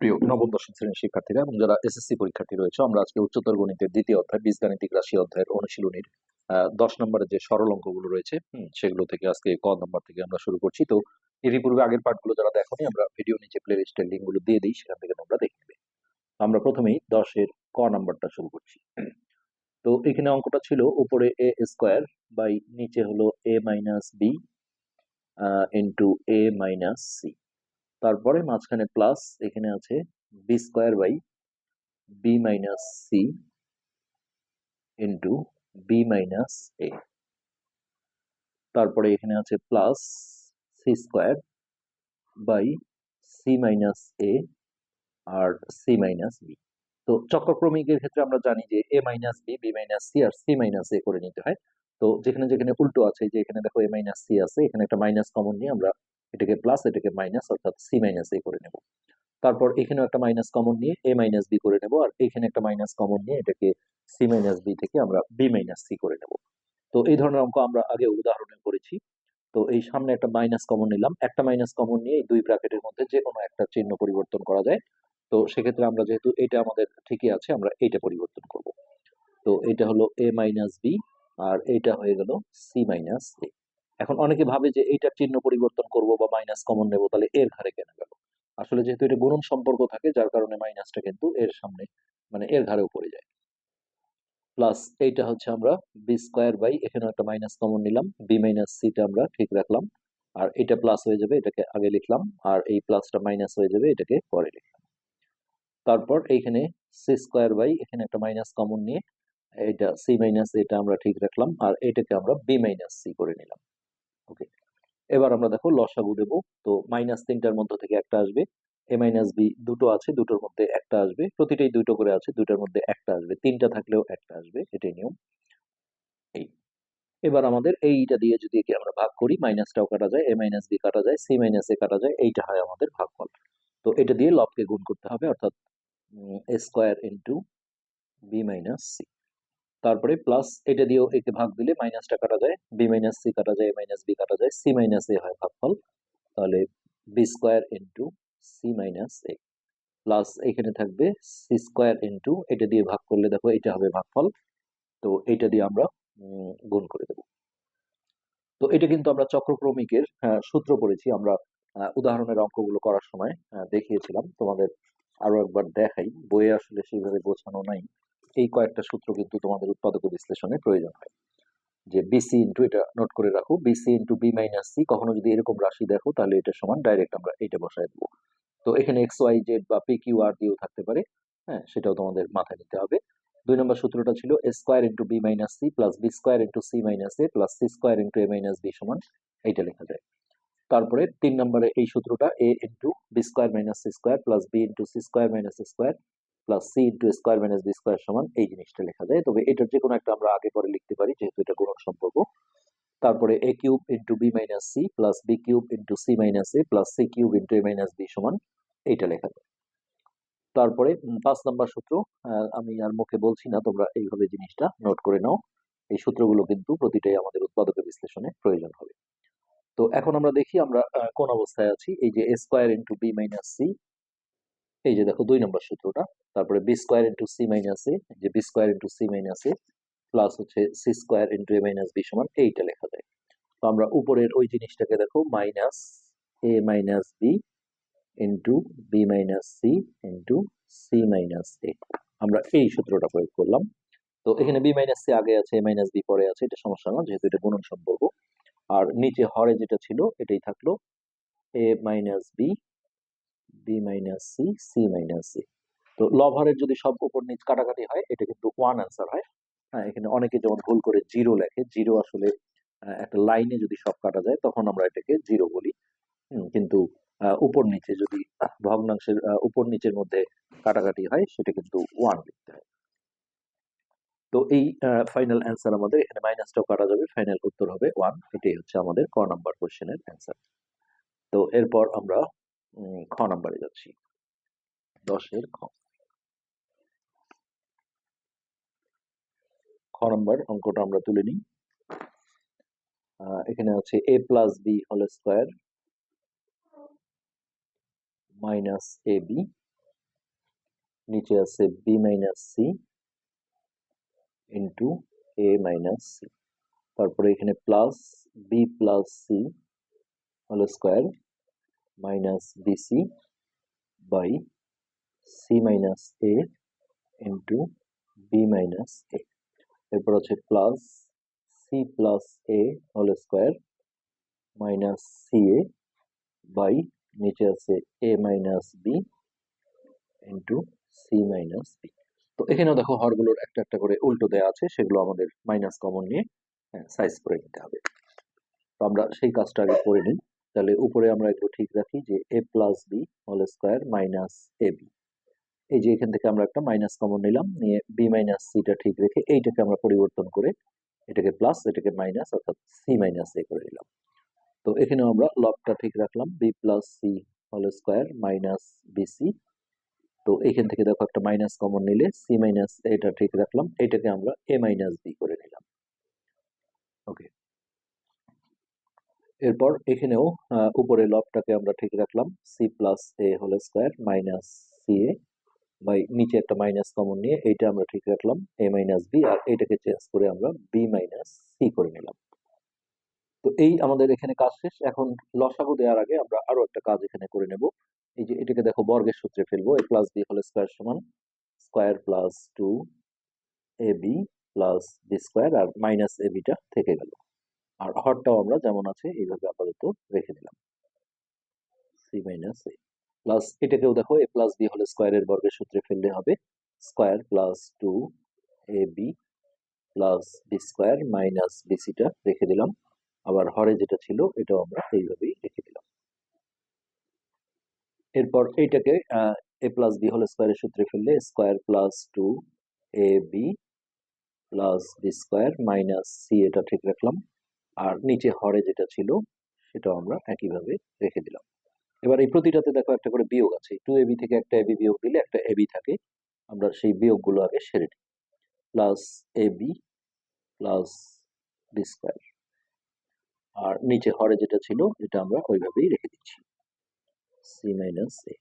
প্রিয় নবম দশম শ্রেণির শিক্ষার্থীরা এবং যারা এসএসসি পরীক্ষার্থী রয়েছে, আমরা আজকে উচ্চতর গণিতের দ্বিতীয় অধ্যায়, বীজগাণিতিক রাশি অধ্যায়ের অনুশীলনীর দশ নম্বরের যে সরল অঙ্কগুলো রয়েছে সেগুলো থেকে আজকে ক নম্বর থেকে আমরা শুরু করছি। তো এরই পূর্বে আগের পার্টগুলো যারা দেখোনি, আমরা ভিডিও নিচে প্লে লিস্টের লিঙ্কগুলো দিয়ে দিই, সেখান থেকে তোমরা দেখে নেবে। আমরা প্রথমেই দশের ক নাম্বারটা শুরু করছি। তো এখানে অঙ্কটা ছিল উপরে এ স্কোয়ার বাই নিচে হলো A minus B into A minus C তারপরে মাঝখানে প্লাস এখানে আছে B square by B minus C into B minus A তারপরে এখানে আছে plus C square by C minus A R C minus B তো চক্রক্রমিকের ক্ষেত্রে আমরা জানি যে A minus B B minus C R C minus A করে নিতে হয়। তো যেখানে যেখানে উল্টো আছে, যে এখানে দেখো এ মাইনাস সি আছে, এখানে একটা মাইনাস কমন নিয়ে আমরা এটাকে প্লাস এটাকে মাইনাস অর্থাৎ সি মাইনাস এ করে নেব। তারপর এখানেও একটা মাইনাস কমন নিয়ে এ মাইনাস বি করে নেব, আর এখানে একটা মাইনাস কমন নিয়ে এটাকে সি মাইনাস বি থেকে আমরা বি মাইনাস সি করে নেব। তো এই ধরনের অঙ্ক আমরা আগে উদাহরণে করেছি। তো এই সামনে একটা মাইনাস কমন নিলাম। একটা মাইনাস কমন নিয়ে দুই ব্র্যাকেটের মধ্যে যে কোনো একটা চিহ্ন পরিবর্তন করা যায়। তো সেক্ষেত্রে আমরা যেহেতু এটা আমাদের ঠিকই আছে, আমরা এইটা পরিবর্তন করব। তো এটা হলো এ মাইনাস বি আর এটা হয়ে গেল সি মাইনাস এ এখন অনেকে ভাবে যে এইটার চিহ্ন পরিবর্তন করব বা মাইনাস কমন নেব, তাহলে এর ঘরে কেন গেল? আসলে যেহেতু এটা গুণন সম্পর্ক থাকে, যার কারণে মাইনাসটা কিন্তু এর সামনে মানে এর ঘাড়েও পড়ে যায়। প্লাস এইটা হচ্ছে আমরা বি স্কোয়ার বাই এখানে একটা মাইনাস কমন নিলাম বি মাইনাস সিটা আমরা ঠিক রাখলাম, আর এটা প্লাস হয়ে যাবে, এটাকে আগে লিখলাম, আর এই প্লাসটা মাইনাস হয়ে যাবে, এটাকে পরে লিখলাম। তারপর এইখানে সি স্কোয়ার বাই এখানে একটা মাইনাস কমন নিয়ে এটা সি মাইনাস এটা আমরা ঠিক রাখলাম, আর এটাকে আমরা বি মাইনাস সি করে নিলাম। ওকে এবার আমরা দেখো লসাগু দেব। তো মাইনাস তিনটার মধ্যে থেকে একটা আসবে। এ মাইনাস বি দুটো আছে, দুটোর মধ্যে একটা আসবে। প্রতিটাই দুটো করে আছে, দুটোর মধ্যে একটা আসবে। তিনটা থাকলেও একটা আসবে, এটাই নিয়ম। এই। এবার আমাদের এইটা দিয়ে যদি একে আমরা ভাগ করি মাইনাসটাও কাটা যায় এ মাইনাস বি কাটা যায় সি মাইনাস এ কাটা যায়, এইটা হয় আমাদের ভাগফল। তো এটা দিয়ে লবকে গুণ করতে হবে, অর্থাৎ square into B minus C তারপরে প্লাস এটা দিয়েও একে ভাগ দিলে মাইনাসটা কাটা যায় বি মাইনাস সি কাটা যায় এ মাইনাস বি কাটা যায় সি মাইনাস এ হয় ভাগফল। তাহলে B square into C minus A plus এখানে থাকবে সি স্কোয়ার ইন্টু এটা দিয়ে ভাগ করলে দেখো এটা হবে ভাগফল। তো এটা দিয়ে আমরা গুণ করে দেব। তো এটা কিন্তু আমরা চক্রক্রমিকের আহ, সূত্র পড়েছি। আমরা উদাহরণের অঙ্কগুলো করার সময় দেখিয়েছিলাম। তোমাদের আরও একবার দেখাই। বইয়ে আসলে সেইভাবে গোছানো নাই। এই কয়েকটা সূত্র কিন্তু তোমাদের উৎপাদক বিশ্লেষণে প্রয়োজন হয়। যে বিসি ইন্টু এটা নোট করে রাখো BC into B minus C কখনো যদি এরকম রাশি দেখো, তাহলে এটা সমান ডাইরেক্ট আমরা এটা বসায় দেবো। তো এখানে এক্স ওয়াই জেড বা পি কিউ আর দিয়েও থাকতে পারে হ্যাঁ সেটাও তোমাদের মাথায় নিতে হবে। দুই নম্বর সূত্রটা ছিল A square into B minus C plus B square into C minus A plus C square into A minus B সমান, এইটা লেখা যায়। তারপরে তিন নম্বরে এই সূত্রটা A into B square minus C square plus B into C square minus square plus C into square minus B square সমান এই জিনিসটা লেখা যায়। তবে এটার যে কোনো একটা আমরা আগে পরে লিখতে পারি, যেহেতু এটা সম্পর্ক। তারপরে A cube into B minus C plus B cube into C minus A plus C cube into A minus B সমান এইটা লেখা যায়। তারপরে পাঁচ নাম্বার সূত্র আমি আর মুখে বলছি না, তোমরা এইভাবে জিনিসটা নোট করে নাও। এই সূত্রগুলো কিন্তু প্রতিটাই আমাদের উৎপাদকের বিশ্লেষণে প্রয়োজন হবে। তো এখন আমরা দেখি আমরা কোন অবস্থায় আছি। এই যে square into B minus C এই যে দেখো দুই নম্বর সূত্রটা, তারপরে B square into C minus A যে B square into C minus A plus হচ্ছে C square into A minus B সমান এইটা লেখা যায়। তো আমরা উপরের ওই জিনিসটাকে দেখো minus A minus B into B minus C into C minus A আমরা এই সূত্রটা প্রয়োগ করলাম। তো এখানে বি মাইনাস সি আগে আছে এ মাইনাস বি পরে আছে, এটা সমস্যা না, যেহেতু এটা গুণন সম্পর্ক আর নিচে হরে যেটা ছিল, এটাই থাকল A minus B B minus C C minus C তো লব হরের যদি সব উপর নিচ কাটাকাটি হয়, এটা কিন্তু ওয়ান অ্যান্সার হয়। হ্যাঁ এখানে অনেকে যেমন ভুল করে জিরো লেখে জিরো আসলে একটা লাইনে যদি সব কাটা যায়, তখন আমরা এটাকে জিরো বলি। কিন্তু উপর নিচে যদি ভগ্নাংশের উপর নিচের মধ্যে কাটাকাটি হয়, সেটা কিন্তু ওয়ান লিখতে হয়। তো এই ফাইনাল অ্যান্সার আমাদের এখানে মাইনাসটাও কাটা যাবে ফাইনাল উত্তর হবে ওয়ান এটাই হচ্ছে আমাদের ক নাম্বার কোশ্চেনের অ্যান্সার তো এরপর আমরা খ নাম্বারে যাচ্ছি। দশের খ। খ নাম্বার অঙ্কটা আমরা তুলে নিই। এখানে আছে A plus B whole square minus A B নিচে আছে B minus C into A minus C তারপরে এখানে plus B plus C whole square minus BC by C minus A into B minus A এরপর হচ্ছে plus C plus A whole square minus C A by নিচে আছে A minus B into C minus B তো এখানেও দেখো হরগুলোর একটা একটা করে উল্টো দেওয়া আছে সেগুলো আমাদের মাইনাস কমন নিয়ে সাইজ করে নিতে হবে। তো আমরা সেই কাজটা আগে করে নিই। তাহলে উপরে আমরা একটু ঠিক রাখি যে A plus B whole square minus A B এই যে এখান থেকে আমরা একটা মাইনাস কমন নিলাম, নিয়ে বি মাইনাস সিটা ঠিক রেখে এইটাকে আমরা পরিবর্তন করে এটাকে প্লাস এটাকে মাইনাস অর্থাৎ সি মাইনাস এ করে নিলাম। তো এখানেও আমরা লবটা ঠিক রাখলাম B plus C whole square minus BC তো এখান থেকে দেখো একটা মাইনাস কমন নিলে সি মাইনাস এটা ঠিক রাখলাম, এটাকে আমরা এ মাইনাস বি করে নিলাম। ওকে এরপর এখানেও উপরে লবটাকে আমরা ঠিক রাখলাম। C plus A whole square minus C A by নিচে একটা মাইনাস কমন নিয়ে এইটা আমরা ঠিক রাখলাম এ মাইনাস বি আর এটাকে চেঞ্জ করে আমরা বি মাইনাস সি করে নিলাম। তো এই আমাদের এখানে কাজ শেষ। এখন লসাগু দেওয়ার আগে আমরা আরও একটা কাজ এখানে করে নেব। এই যে এটাকে দেখো, বর্গের সূত্রে ফেলব। A plus B whole square সমান square plus two A B plus B square R minus A বিটা থেকে গেল। আর হরটাও আমরা যেমন আছে, এইভাবে আপাতত রেখে দিলাম। সি মাইনাস এ প্লাস এটাকেও দেখো এ প্লাস বি হলে স্কোয়ারের বর্গের সূত্রে ফেললে হবে। Square plus two A B plus B square minus বিসিটা রেখে দিলাম। আবার হরে যেটা ছিল, এটাও আমরা এইভাবেই রেখে দিলাম। এরপর এইটাকে এ প্লাস বি হোল স্কোয়ারের সূত্রে ফেললে square plus two A B plus B square minus C এটা ঠিক রাখলাম। আর নিচে হরে যেটা ছিল, সেটাও আমরা একইভাবে রেখে দিলাম। এবার এই প্রতিটাতে দেখো একটা করে বিয়োগ আছে। টু এবি থেকে একটা এবি বিয়োগ দিলে একটা এবি থাকে। আমরা সেই বিয়োগগুলো আগে সেরে নিই। Plus AB plus B square আর নিচে হরে যেটা ছিল, এটা আমরা ওইভাবেই রেখে দিচ্ছি। সি মাইনাস এ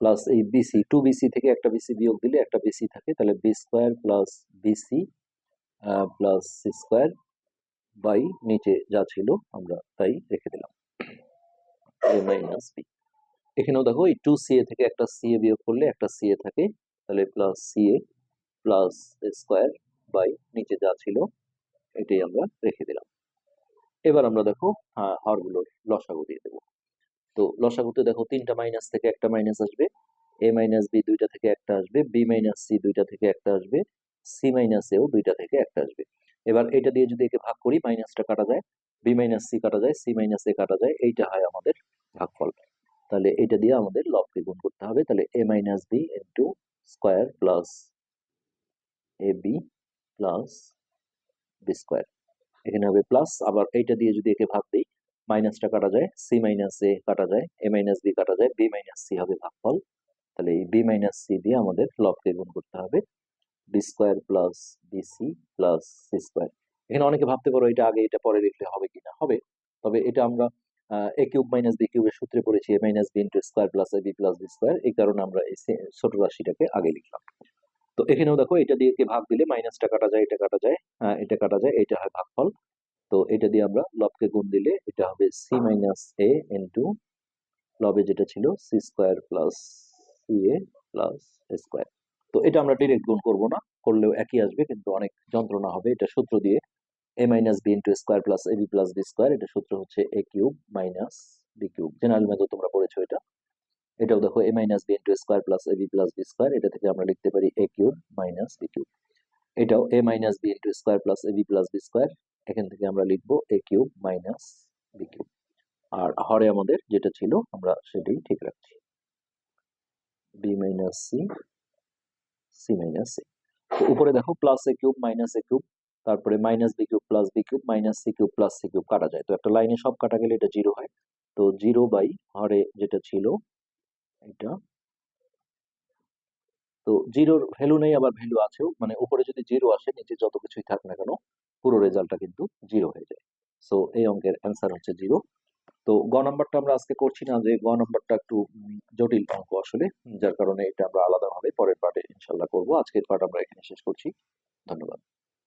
প্লাস এই বিসি টু বিসি থেকে একটা বিসি বিয়োগ দিলে একটা বিসি থাকে। তাহলে B square plus BC plus C square by নিচে যা ছিল আমরা তাই রেখে দিলাম। এ মাইনাস বি এখানেও দেখো এই টু সি এ থেকে একটা সি এ বিয়োগ করলে একটা সি এ থাকে তাহলে plus C A plus square by নিচে যা ছিল এটাই আমরা রেখে দিলাম। এবার আমরা দেখো আহ, হরগুলোর লসাগু দিয়ে দেবো। তো লসাগুতে দেখো তিনটা মাইনাস থেকে একটা মাইনাস আসবে এ মাইনাস বি দুইটা থেকে একটা আসবে বি মাইনাস সি দুইটা থেকে একটা আসবে সি মাইনাস এও দুইটা থেকে একটা আসবে। এবার এটা দিয়ে যদি একে ভাগ করি মাইনাসটা কাটা যায় বি মাইনাস সি কাটা যায় সি মাইনাস এ কাটা যায়, এইটা হয় আমাদের ভাগফল। তাহলে এটা দিয়ে আমাদের লবকে গুণ করতে হবে। তাহলে A minus B into square plus A B plus B square এখানে হবে প্লাস আবার এইটা দিয়ে যদি একে ভাগ দিই মাইনাসটা কাটা যায় সি মাইনাস এ কাটা যায় এ মাইনাস বি কাটা যায় বি মাইনাস সি হবে ভাগফল। তাহলে এই বি মাইনাস সি দিয়ে আমাদের লবকে গুণ করতে হবে। B square plus BC plus C square এখানে অনেকে ভাবতে পারো এটা আগে এটা পরে লিখলে হবে কিনা। হবে। তবে এটা আমরা এ কিউব মাইনাস বি কিউবের সূত্রে পড়েছি A minus B into square plus A B plus B square এই কারণে আমরা এই ছোট রাশিটাকে আগে লিখলাম। তো এখানেও দেখো, এটা দিয়ে ভাগ দিলে মাইনাসটা কাটা যায়, এটা কাটা যায় এটা কাটা যায়, এটা হয় ভাগফল। তো এটা দিয়ে আমরা লবকে গুণ দিলে এটা হবে সি মাইনাস এ ইন্টু লবে যেটা ছিল C square plus C A plus square তো এটা আমরা ডিরেক্ট গুণ করব না, করলেও একই আসবে, কিন্তু অনেক যন্ত্রণা হবে। এটা সূত্র দিয়ে A minus B into square plus A B plus B square এটা সূত্র হচ্ছে A cube minus B cube general method তোমরা পড়েছো এটা। এটাও দেখো A minus B into square plus A B plus B square এটা থেকে আমরা লিখতে পারি A cube minus B cube এটাও A minus B into square plus A B plus B square এখান থেকে আমরা লিখব A cube minus B cube আর হরে আমাদের যেটা ছিল, আমরা সেটাই ঠিক রাখছি। B minus C C minus C তো উপরে দেখো plus A cube minus A cube তারপরে minus B cube plus B cube minus C cube plus C cube কাটা যায়। তো একটা লাইনে সব কাটা গেলে এটা জিরো হয়। তো জিরো বাই হরে যেটা ছিল, এটা তো জিরোর ভ্যালু নেই, আবার ভ্যালু আছেও। মানে উপরে যদি জিরো আসে, নিচে যত কিছুই থাক না কেন, পুরো রেজাল্টটা কিন্তু জিরো হয়ে যায়। সো এই অঙ্কের অ্যান্সার হচ্ছে জিরো তো গ নাম্বারটা আমরা আজকে করছি না যে গ নাম্বারটা একটু জটিল অঙ্ক আসলে, যার কারণে এটা আমরা আলাদাভাবে পরের পার্টে ইনশাল্লাহ করব। আজকের পার্ট আমরা এখানে শেষ করছি। ধন্যবাদ।